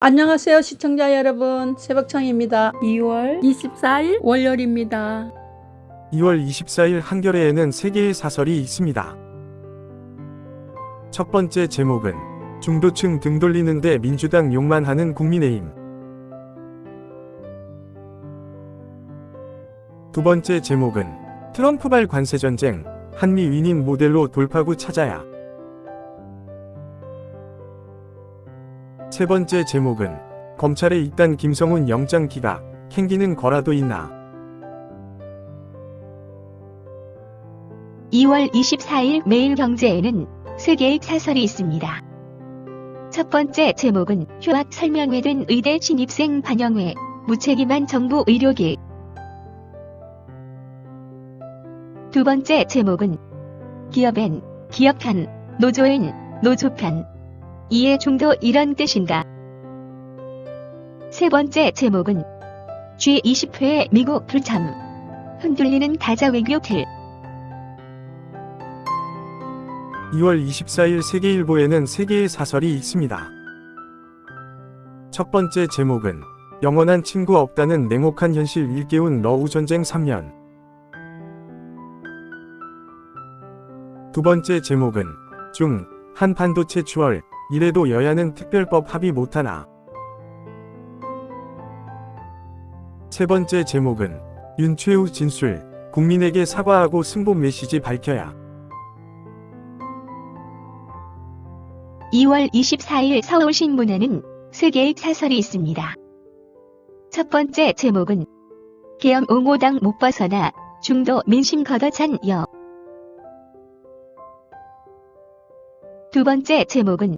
안녕하세요 시청자 여러분 새벽청입니다 2월 24일 월요일입니다 2월 24일 한겨레에는 세 개의 사설이 있습니다. 첫 번째 제목은 중도층 등 돌리는데 민주당 욕만 하는 국민의힘. 두 번째 제목은 트럼프발 관세 전쟁 한미 위인 모델로 돌파구 찾아야. 세 번째 제목은 검찰에 있단 김성훈 영장 기각 캥기는 거라도 있나. 2월 24일 매일경제에는 세 개의 사설이 있습니다. 첫 번째 제목은 휴학 설명회 된 의대 신입생 반영회, 무책임한 정부 의료계. 두 번째 제목은 기업엔, 기업편, 노조엔, 노조편. 이해 중도 이런 뜻인가? 세 번째 제목은 G20회 미국 불참. 흔들리는 가자 외교 틀. 2월 24일 세계일보에는 세 개의 사설이 있습니다. 첫 번째 제목은 영원한 친구 없다는 냉혹한 현실 일깨운 러우 전쟁 3년. 두 번째 제목은 중, 한 반도체 추월, 이래도 여야는 특별법 합의 못하나. 세 번째 제목은 윤최우 진술, 국민에게 사과하고 승복 메시지 밝혀야. 2월 24일 서울신문에는 세 개의 사설이 있습니다. 첫 번째 제목은 계엄 옹호당 못 벗어나 중도 민심 걷어찬 여. 두 번째 제목은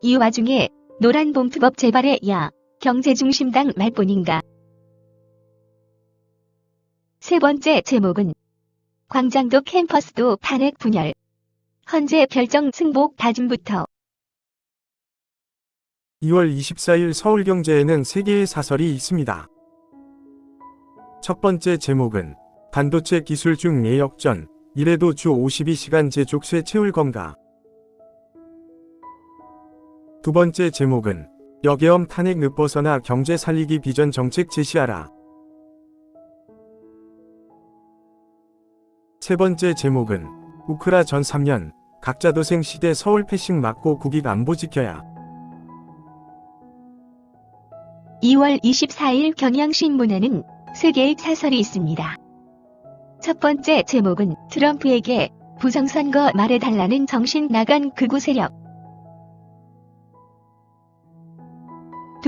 이 와중에 노란 봉투법 재발의 야 경제중심당 말뿐인가. 세 번째 제목은 광장도 캠퍼스도 탄핵 분열. 헌재 별정 승복 다짐부터 2월 24일 서울경제에는 세 개의 사설이 있습니다. 첫 번째 제목은 반도체 기술 중 예역전, 이래도 주 52시간 제족쇄 채울 건가. 두 번째 제목은 여계엄 탄핵 늦벗어나 경제 살리기 비전 정책 제시하라. 세 번째 제목은 우크라 전 3년 각자 도생 시대 서울 패싱 맞고 국익 안보 지켜야. 2월 24일 경향신문에는 세 개의 사설이 있습니다. 첫 번째 제목은 트럼프에게 부정선거 말해달라는 정신 나간 극우 세력.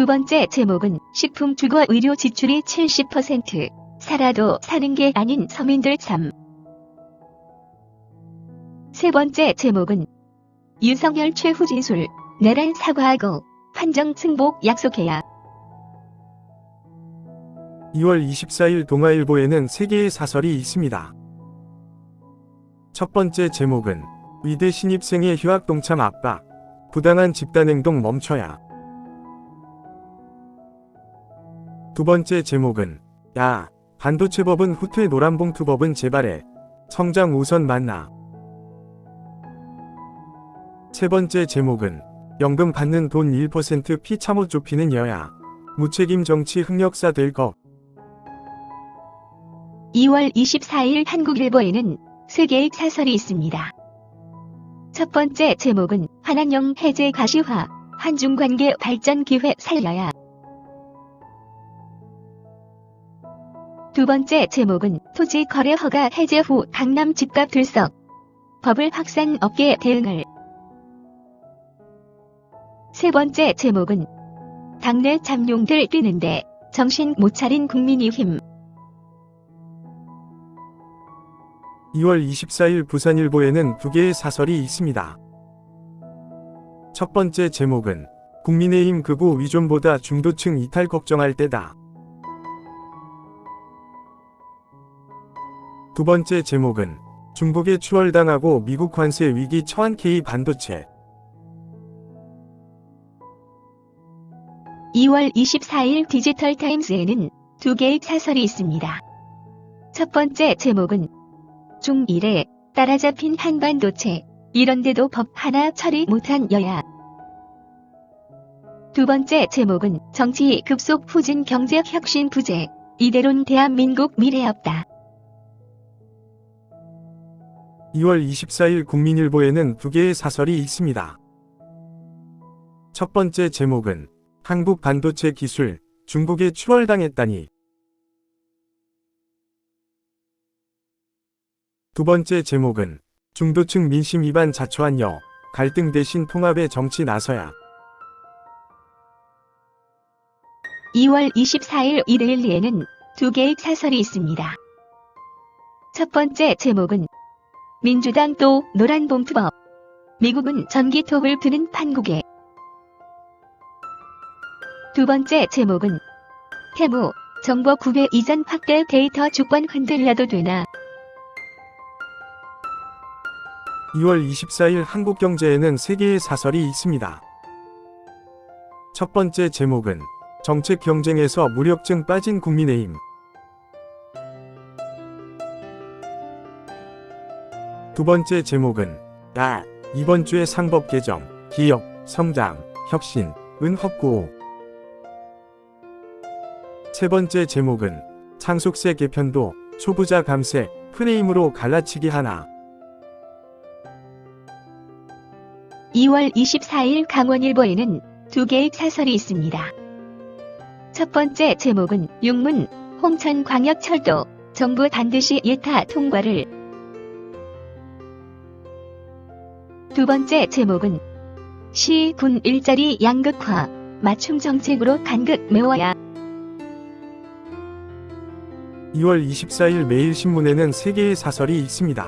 두 번째 제목은 식품 주거 의료 지출이 70% 살아도 사는 게 아닌 서민들 참. 세 번째 제목은 윤석열 최후 진술 내란 사과하고 판정 승복 약속해야. 2월 24일 동아일보에는 세 개의 사설이 있습니다. 첫 번째 제목은 위대 신입생의 휴학 동참 압박, 부당한 집단행동 멈춰야. 두 번째 제목은 야, 반도체법은 후퇴 노란봉투법은 재발해, 성장 우선 만나. 세 번째 제목은 연금 받는 돈 1% 피참호 좁히는 여야, 무책임 정치 흑역사 될 것. 2월 24일 한국일보에는 세 개의 사설이 있습니다. 첫 번째 제목은 한한령 해제 가시화, 한중관계 발전 기회 살려야. 두 번째 제목은 토지 거래 허가 해제 후 강남 집값 들썩, 버블 확산 업계 대응을. 세 번째 제목은 당내 잠룡들 뛰는데 정신 못 차린 국민의힘. 2월 24일 부산일보에는 두 개의 사설이 있습니다. 첫 번째 제목은 국민의힘 극우 위존보다 중도층 이탈 걱정할 때다. 두 번째 제목은 중국에 추월당하고 미국 관세 위기 처한 K 반도체. 2월 24일 디지털 타임스에는 두 개의 사설이 있습니다. 첫 번째 제목은 중1에 따라잡힌 한반도체, 이런데도 법 하나 처리 못한 여야. 두 번째 제목은 정치 급속 후진 경제 혁신 부재. 이대로는 대한민국 미래 없다. 2월 24일 국민일보에는 두 개의 사설이 있습니다. 첫 번째 제목은 한국 반도체 기술 중국에 추월당했다니. 두 번째 제목은 중도층 민심 위반 자초한 여 갈등 대신 통합의 정치 나서야. 2월 24일 일요일리에는 두 개의 사설이 있습니다. 첫 번째 제목은 민주당 또 노란봉투법. 미국은 전기톱을 드는 판국에. 두 번째 제목은 태무 정보 구배 이전 확대 데이터 주권 흔들려도 되나 2월 24일 한국경제에는 세 개의 사설이 있습니다. 첫 번째 제목은 정책 경쟁에서 무력증 빠진 국민의힘. 두 번째 제목은 야 이번 주의 상법 개정, 기업, 성장, 혁신, 은 헛구. 세 번째 제목은 상속세 개편도 초부자 감세 프레임으로 갈라치기 하나. 2월 24일 강원일보에는 두 개의 사설이 있습니다. 첫 번째 제목은 육문 홍천광역철도 정부 반드시 예타 통과를 두 번째 제목은 시, 군 일자리 양극화 맞춤 정책으로 간극 메워야 2월 24일 매일신문에는 세 개의 사설이 있습니다.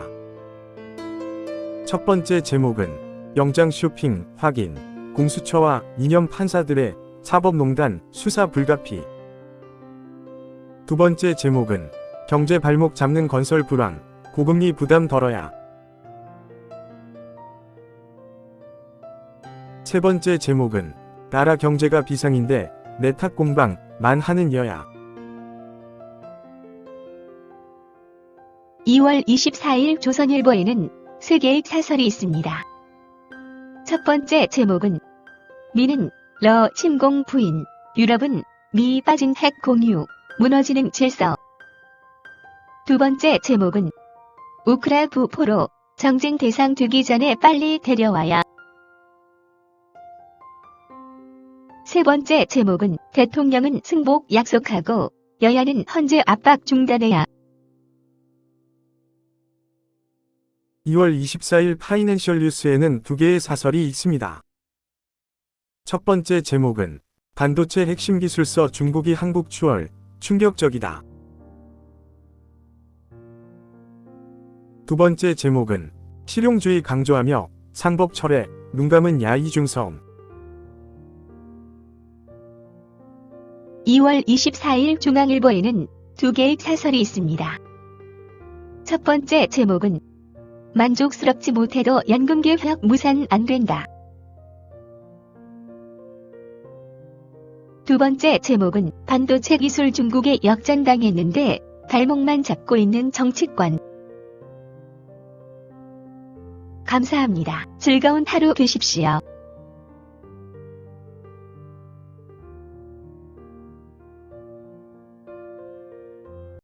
첫 번째 제목은 영장 쇼핑 확인, 공수처와 이념 판사들의 사법농단 수사 불가피. 두 번째 제목은 경제 발목 잡는 건설 불황, 고금리 부담 덜어야. 세 번째 제목은 나라 경제가 비상인데 내탓 공방 만 하는 여야. 2월 24일 조선일보에는 세 개의 사설이 있습니다. 첫 번째 제목은 미는 러 침공 부인, 유럽은 미 빠진 핵 공유, 무너지는 질서. 두 번째 제목은 우크라 부포로 정쟁 대상 되기 전에 빨리 데려와야. 세 번째 제목은 대통령은 승복 약속하고 여야는 헌재 압박 중단해야. 2월 24일 파이낸셜 뉴스에는 두 개의 사설이 있습니다. 첫 번째 제목은 반도체 핵심 기술서 중국이 한국 추월, 충격적이다. 두 번째 제목은 실용주의 강조하며 상법 철회, 눈 감은 야 이중성. 2월 24일 중앙일보에는 두 개의 사설이 있습니다. 첫 번째 제목은 만족스럽지 못해도 연금개혁 무산 안 된다. 두 번째 제목은 반도체 기술 중국에 역전당했는데 발목만 잡고 있는 정치권. 감사합니다. 즐거운 하루 되십시오.